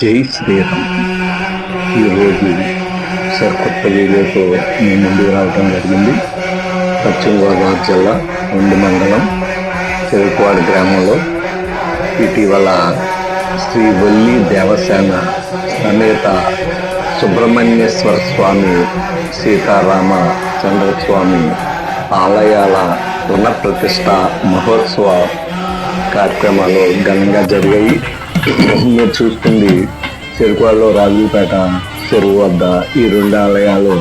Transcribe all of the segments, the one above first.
జై శ్రీరామ్. ఈరోజు సరికొత్త వీడియోతో మీ ముందుకు రావడం జరిగింది. పశ్చిమ గోదావరి జిల్లా ఉండి మండలం చెరుకువాడ గ్రామంలో ఇటీవల శ్రీ వల్లి దేవసేన సమేత సుబ్రహ్మణ్యేశ్వర స్వామి సీతారామ చంద్రస్వామి ఆలయాల పునఃప్రతిష్ఠ మహోత్సవ కార్యక్రమాలు ఘనంగా జరిగాయి. మీరు చూస్తుంది చెరుకువాడలో రాజుపేట చెరువు వద్ద ఈ రెండు ఆలయాలు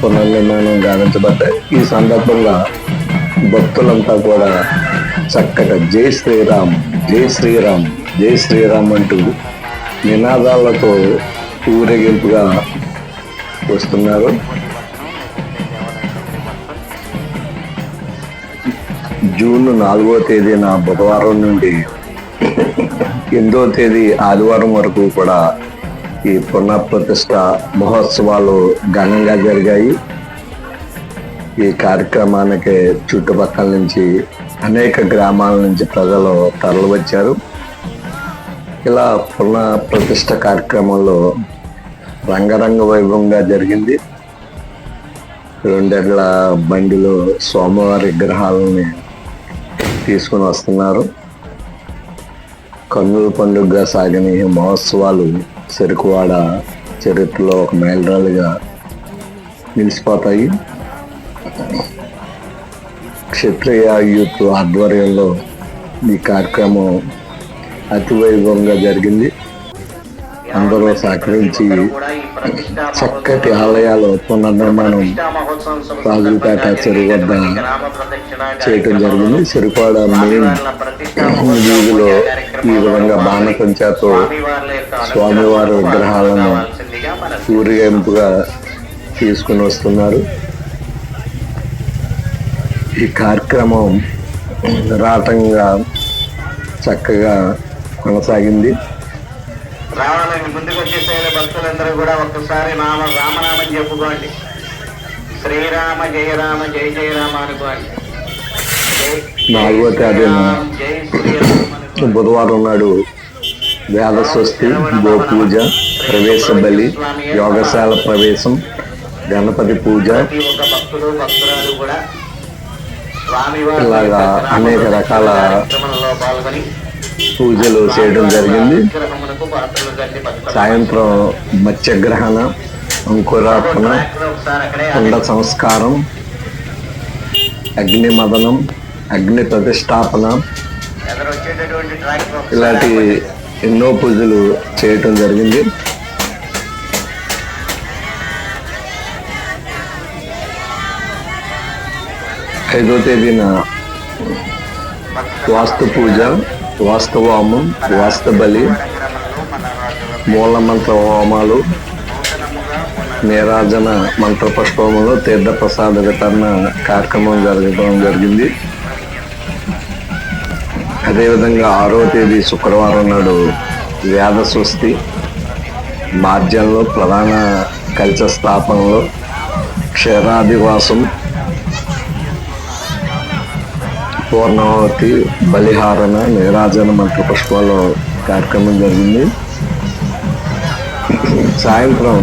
పునర్నిర్మాణం గావించబడ్డాయి. ఈ సందర్భంగా భక్తులంతా కూడా చక్కగా జై శ్రీరామ్ జై శ్రీరామ్ జై శ్రీరామ్ అంటూ నినాదాలతో ఊరేగింపుగా వస్తున్నారు. జూన్ నాలుగో తేదీన బుధవారం నుండి ఎనిమిదో తేదీ ఆదివారం వరకు కూడా ఈ పునఃప్రతిష్ట మహోత్సవాలు ఘనంగా జరిగాయి. ఈ కార్యక్రమానికి చుట్టుపక్కల నుంచి అనేక గ్రామాల నుంచి ప్రజలు తరలివచ్చారు. ఇలా పునఃప్రతిష్ట కార్యక్రమంలో రంగరంగ వైభవంగా జరిగింది. రెండేళ్ళ బండిలో సోమవారి విగ్రహాలని తీసుకుని వస్తున్నారు. కన్నుల పండుగగా సాగిన ఈ మహోత్సవాలు చెరుకువాడ చరిత్రలో ఒక మైలురాలుగా నిలిచిపోతాయి. క్షత్రియ యూత్ ఆధ్వర్యంలో ఈ కార్యక్రమం అతి వైభవంగా జరిగింది. అందరూ సహకరించి చక్కటి ఆలయాలు పునర్నిర్మాణం రాజుపేట చెరువు వద్ద చేయటం జరిగింది. చెరుపాడ మెయిన్ వీధిలో ఈ విధంగా బాణసంచాతో స్వామివారి విగ్రహాలను ఊరేగింపుగా తీసుకుని వస్తున్నారు. ఈ కార్యక్రమం రాటంగా చక్కగా కొనసాగింది. రావాలని ముందుకు వచ్చేసేయాలి భక్తులందరూ కూడా ఒక్కసారి నామ రామనామం చెప్పుకోండి. శ్రీరామ జయ రామ జయ జయ రామ అనుకోండి. నాలుగో తేదీన. బుధవారం నాడు వేద స్వస్తి గో పూజ ప్రవేశ బలి యోగశాల ప్రవేశం గణపతి పూజ. ఇలాగా అనేక రకాల పూజలు చేయడం జరిగింది. సాయంత్రం మత్స్యగ్రహణ అంకురార్పణ కుండ సంస్కారం అగ్ని మదనం అగ్ని ప్రతిష్టాపన ఇలాంటి ఎన్నో పూజలు చేయటం జరిగింది. ఐదో తేదీన వాస్తు పూజ. వాస్తు వాస్తబలి మూల మంత్ర హోమాలు నీరాజన మంత్ర పుష్పములు తీర్థ ప్రసాద వితరణ కార్యక్రమం జరగడం జరిగింది. అదేవిధంగా ఆరో తేదీ శుక్రవారం నాడు వేద స్వస్తి మార్జంలో ప్రధాన కల్చ స్థాపనలో క్షీరాదివాసం పూర్ణావతి బలిహారణ నీరాజన మంత్ర పుష్పాలు కార్యక్రమం జరిగింది. సాయంత్రం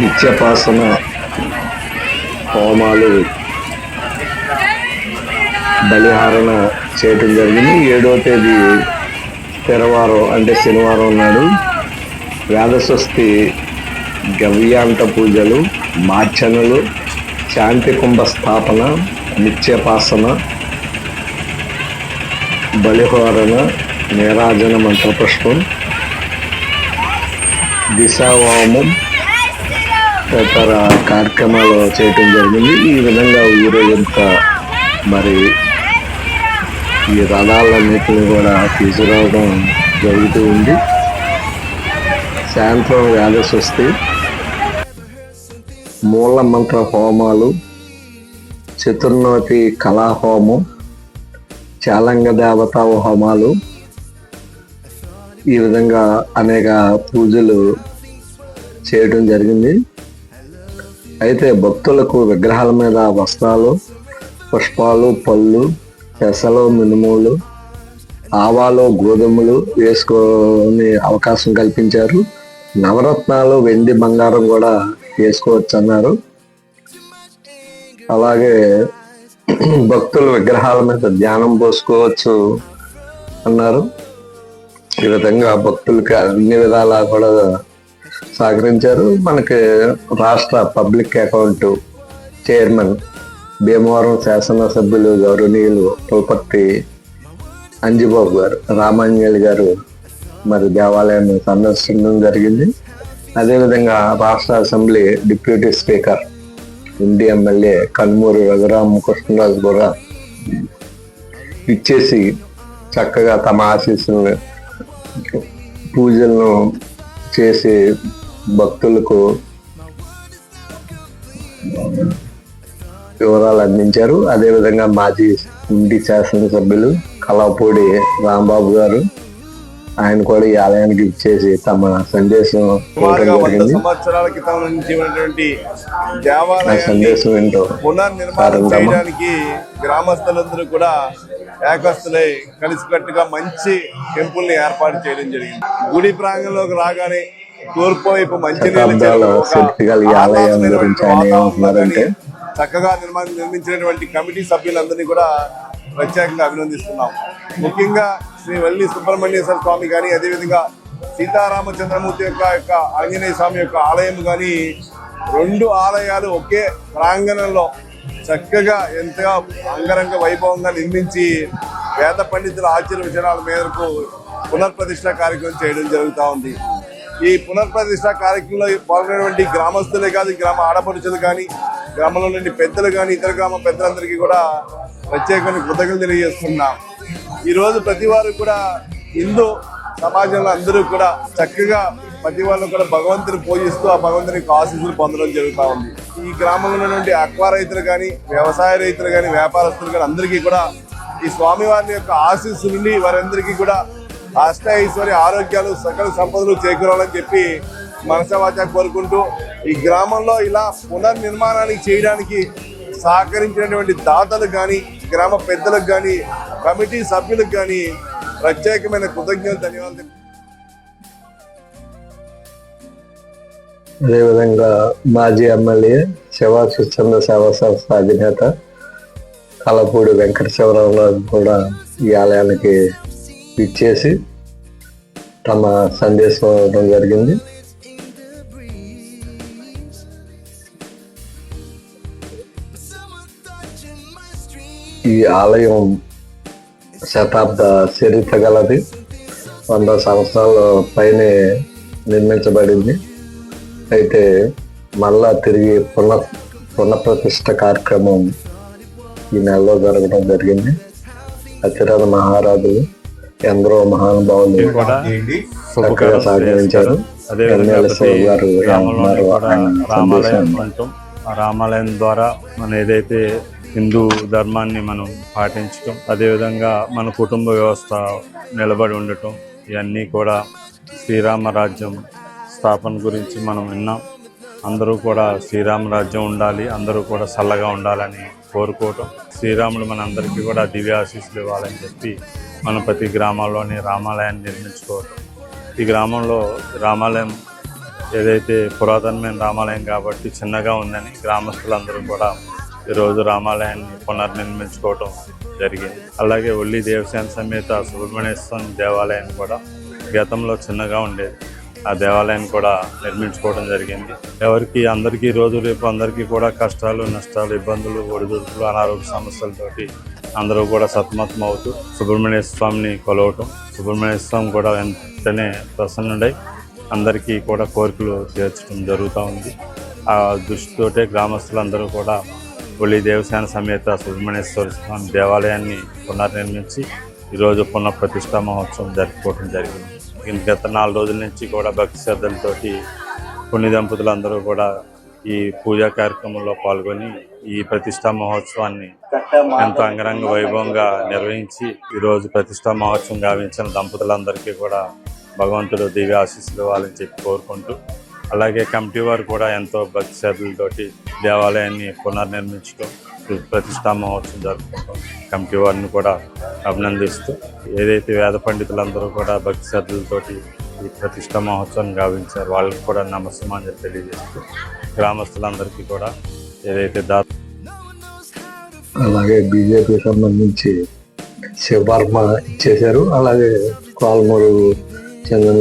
నిత్యపాసన హోమాలు బలిహారణ చేయటం జరిగింది. ఏడో తేదీ తెరవారం అంటే శనివారం నాడు వేదస్వస్తి గవ్యాంత పూజలు మార్చనలు శాంతి కుంభ స్థాపన నిత్యపాసన బలిహోరణ నీరాజన మంత్రపుష్పం దిశావామం తదితర కార్యక్రమాలు చేయటం జరిగింది. ఈ విధంగా ఊరేగింపుగా మరి ఈ రథాలన్నింటినీ కూడా తీసుకురావడం జరుగుతూ ఉంది. సాయంత్రం వ్యాధి వేదస్వస్తి మూల మంత్ర హోమాలు చతుర్నోతి కళాహోమం చాలంగ దేవతా హోమాలు. ఈ విధంగా అనేక పూజలు చేయడం జరిగింది. అయితే భక్తులకు విగ్రహాల మీద వస్త్రాలు పుష్పాలు పళ్ళు పెసలు మినుములు ఆవాలు గోధుమలు వేసుకొని అవకాశం కల్పించారు. నవరత్నాలు వెండి బంగారం కూడా వేసుకోవచ్చు అన్నారు అలాగే భక్తుల విగ్రహాల మీద ధ్యానం పోసుకోవచ్చు అన్నారు. ఈ విధంగా భక్తులకి అన్ని విధాలా కూడా సహకరించారు. మనకి రాష్ట్ర పబ్లిక్ అకౌంట్ చైర్మన్ భీమవరం శాసనసభ్యులు గౌరవనీయులు పులపర్తి అంజిబాబు గారు రామాంజలి గారు మరి దేవాలయాన్ని సందర్శించడం జరిగింది. అదేవిధంగా రాష్ట్ర assembly deputy speaker Undi MLA Kanumuru Raghurama Krishnaraju కూడా ఇచ్చేసి చక్కగా తమ ఆశీస్సులను పూజలను చేసి భక్తులకు వివరాలు అందించారు. అదేవిధంగా మాజీ ఇంటి శాసనసభ్యులు కలాపూడి రాంబాబు గారు ఆయన కూడా ఈ ఆలయానికి ఇచ్చేసి తమ సందేశం సంవత్సరాల క్రితం నుంచి సందేశం ఏంటో పునర్నిర్మాణం చేయడానికి గ్రామస్తులందరూ కూడా ఏకస్తులై కలిసికట్టుగా మంచి టెంపుల్ని ఏర్పాటు చేయడం జరిగింది. గుడి ప్రాంగణంలోకి రాగానే తూర్పు వైపు ఈ ఆలయం ఆహ్లాదమైనటువంటి గురించి ఆయన వాతావరణాన్ని ఏమంటున్నారంటే చక్కగా నిర్మాణ నిర్మించినటువంటి కమిటీ సభ్యులందరినీ కూడా ప్రత్యేకంగా అభినందిస్తున్నాం. ముఖ్యంగా శ్రీ వల్లి సుబ్రహ్మణ్యేశ్వర స్వామి కానీ అదేవిధంగా సీతారామచంద్రమూర్తి యొక్క యొక్క ఆంజనేయ స్వామి యొక్క ఆలయం కానీ రెండు ఆలయాలు ఒకే ప్రాంగణంలో చక్కగా ఎంతగా అంగరంగ వైభవంగా నిర్మించి వేద పండితుల ఆశీర్వచనాల మేరకు పునర్ప్రతిష్ట కార్యక్రమం చేయడం జరుగుతూ ఉంది. ఈ పునర్ప్రతిష్ట కార్యక్రమంలో పాల్గొనేటువంటి గ్రామస్తులే కాదు గ్రామ ఆడపడుచులు కానీ గ్రామంలో నుండి పెద్దలు కానీ ఇతర గ్రామ పెద్దలందరికీ కూడా ప్రత్యేకమైన కృతజ్ఞతలు తెలియజేస్తున్నాం. ఈరోజు ప్రతి వారు కూడా హిందూ సమాజంలో అందరూ కూడా చక్కగా ప్రతి వాళ్ళు కూడా భగవంతుని పూజిస్తూ ఆ భగవంతుని ఆశీస్సులు పొందడం జరుగుతూ ఉంది. ఈ గ్రామంలో ఉన్నటువంటి అక్వా రైతులు కానీ వ్యవసాయ రైతులు కానీ వ్యాపారస్తులు కానీ అందరికీ కూడా ఈ స్వామివారి యొక్క ఆశీస్సు నుండి వారందరికీ కూడా అష్ట ఆరోగ్యాలు సకల సంపదలు చేకూరాలని చెప్పి మనసవాచ కోరుకుంటూ ఈ గ్రామంలో ఇలా పునర్నిర్మాణానికి చేయడానికి సహకరించినటువంటి దాతలు కానీ గ్రామ పెద్దలకు కానీ కమిటీ సభ్యులకు కానీ ప్రత్యేకమైన కృతజ్ఞతలు ధన్యవాదాలు అదేవిధంగా మాజీ ఎమ్మెల్యే శివ స్వచ్ఛంద సేవా సంస్థ అధినేత కలపూడి వెంకట శివరావు కూడా ఈ ఆలయానికి ఇచ్చేసి తమ సందేశం ఇవ్వడం జరిగింది. ఈ ఆలయం శతాబ్ద చరిత్ర గలది వంద సంవత్సరాల పైనే నిర్మించబడింది. అయితే మళ్ళా తిరిగి పునః పునఃప్రతిష్ఠ కార్యక్రమం ఈ నెలలో జరగడం జరిగింది. అతిరథ మహారాజులు ఎందరో మహానుభావులు చక్కగా సహకరించారు గారు రామాలయం ద్వారా మన ఏదైతే హిందూ ధర్మాన్ని మనం పాటించటం అదేవిధంగా మన కుటుంబ వ్యవస్థ నిలబడి ఉండటం ఇవన్నీ కూడా శ్రీరామరాజ్యం స్థాపన గురించి మనం విన్నాం. అందరూ కూడా శ్రీరామరాజ్యం ఉండాలి అందరూ కూడా చల్లగా ఉండాలని కోరుకోవటం. శ్రీరాముడు మనందరికీ కూడా దివ్యాశీస్సులు ఇవ్వాలని చెప్పి మన ప్రతి గ్రామాల్లోని రామాలయాన్ని నిర్మించుకోవటం. ఈ గ్రామంలో రామాలయం ఏదైతే పురాతనమైన రామాలయం కాబట్టి చిన్నగా ఉందని గ్రామస్తులందరూ కూడా ఈరోజు రామాలయాన్ని పునర్నిర్మించుకోవటం జరిగింది. అలాగే ఒల్లి దేవసేన సమేత సుబ్రహ్మణ్య స్వామి దేవాలయం కూడా గతంలో చిన్నగా ఉండేది. ఆ దేవాలయాన్ని కూడా నిర్మించుకోవడం జరిగింది. ఎవరికి అందరికీ రోజు రేపు అందరికీ కూడా కష్టాలు నష్టాలు ఇబ్బందులు ఒడిదుడుకులు అనారోగ్య సమస్యలతోటి అందరూ కూడా సతమతం అవుతూ సుబ్రహ్మణ్య స్వామిని కొలవటం సుబ్రహ్మణ్య స్వామి కూడా వెంటనే ప్రసన్నుడై అందరికీ కూడా కోరికలు తీర్చడం జరుగుతూ ఉంది. ఆ దృష్టితోటే గ్రామస్తులందరూ కూడా ఒలి దేవసేన సమేత సుబ్రహ్మణ్యేశ్వర స్వామి దేవాలయాన్ని పునర్నిర్మించి ఈరోజు పునఃప్రతిష్ఠా మహోత్సవం జరుపుకోవడం జరిగింది. గత నాలుగు రోజుల నుంచి కూడా భక్తి శ్రద్ధలతోటి పుణ్య దంపతులందరూ కూడా ఈ పూజా కార్యక్రమంలో పాల్గొని ఈ ప్రతిష్టా మహోత్సవాన్ని ఎంతో అంగరంగ వైభవంగా నిర్వహించి ఈరోజు ప్రతిష్టా మహోత్సవం గావించిన దంపతులందరికీ కూడా భగవంతుడు దివ్య ఆశీస్సులు ఇవ్వాలని చెప్పి కోరుకుంటూ అలాగే కమిటీ వారు కూడా ఎంతో భక్తి శ్రద్ధలతోటి దేవాలయాన్ని పునర్నిర్మించడం ప్రతిష్టా మహోత్సవం జరుపుకుంటాం. కమిటీ వారిని కూడా అభినందిస్తూ ఏదైతే వేద పండితులందరూ కూడా భక్తి శ్రద్ధలతోటి ఈ ప్రతిష్టా మహోత్సవాన్ని గావించారు వాళ్ళకి కూడా నమస్సమాంజలి తెలియజేస్తూ గ్రామస్తులందరికీ కూడా ఏదైతే దా అలాగే బీజేపీ సంబంధించి శివవర్మ ఇచ్చేశారు. అలాగే కోల్మూరు చెందిన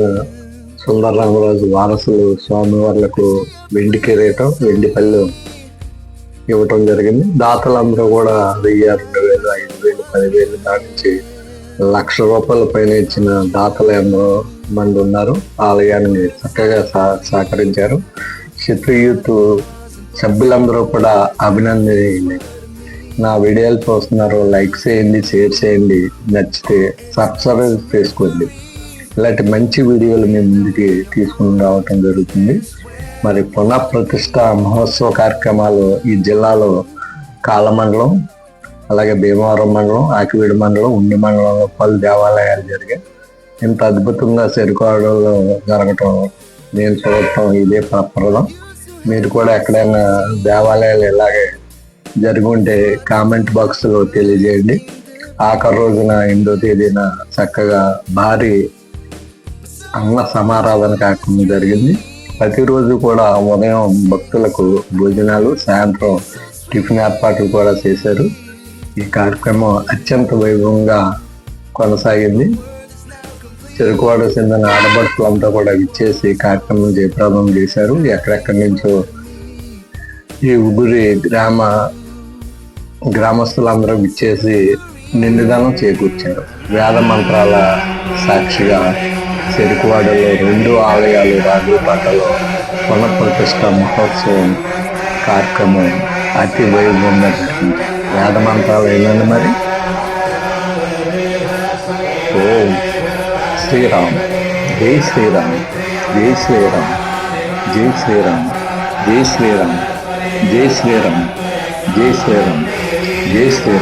సుందరరామరాజు వారసులు స్వామివార్లకు వెండి కిరీటం వెండి పల్లెం ఇవ్వటం జరిగింది. దాతలందరూ కూడా వెయ్యి రెండు వేలు ఐదు వేలు పదివేలు దాటించి లక్ష రూపాయల పైన ఇచ్చిన దాతలు ఎన్నో మంది ఉన్నారు. ఆలయాన్ని చక్కగా సహ సహకరించారు. శత్రు యూత్ సభ్యులందరూ కూడా అభినందనీయులే. నా వీడియోలు చూస్తున్నారు లైక్ చేయండి షేర్ చేయండి నచ్చితే సబ్స్క్రైబ్ చేసుకోండి. ఇలాంటి మంచి వీడియోలు మీ ముందుకి తీసుకుని రావటం జరుగుతుంది. మరి పునఃప్రతిష్ట మహోత్సవ కార్యక్రమాలు ఈ జిల్లాలో కాలమండలం అలాగే భీమవరం మండలం ఆకివీడు మండలం ఉండి మండలంలో పలు దేవాలయాలు జరిగాయి. ఇంత అద్భుతంగా చెరుకోవడంలో జరగటం నేను చూడటం ఇదే ప్రప్రదం. మీరు కూడా ఎక్కడైనా దేవాలయాలు ఇలాగే జరిగి ఉంటే కామెంట్ బాక్స్లో తెలియజేయండి. ఆఖరి రోజున ఎనిమిదో తేదీన చక్కగా భారీ అన్న సమారాధన కార్యక్రమం జరిగింది. ప్రతిరోజు కూడా ఉదయం భక్తులకు భోజనాలు సాయంత్రం టిఫిన్ ఏర్పాట్లు కూడా చేశారు. ఈ కార్యక్రమం అత్యంత వైభవంగా కొనసాగింది. చెరుకువాడ చెందిన ఆడబడుతులంతా కూడా ఇచ్చేసి కార్యక్రమం జయప్రదం చేశారు. ఎక్కడెక్కడి నుంచో ఈ ఉగురి గ్రామ గ్రామస్తులందరూ ఇచ్చేసి నిండుదనం చేకూర్చారు. వేద మంత్రాల సాక్షిగా చెరుకువాడలో రెండు ఆలయాలు రాజుపాటలో పునఃప్రతిష్ట మహోత్సవం కార్యక్రమం అతి వైభవంగా జరిగింది. వేదమంత్రాలు ఏంటండి మరి? ఓం శ్రీరామ్ జై శ్రీరామ్ జై శ్రీరామ్ జై శ్రీరామ్ జై శ్రీరామ్ జై శ్రీరామ్ జై శ్రీరామ్ జై శ్రీరామ్.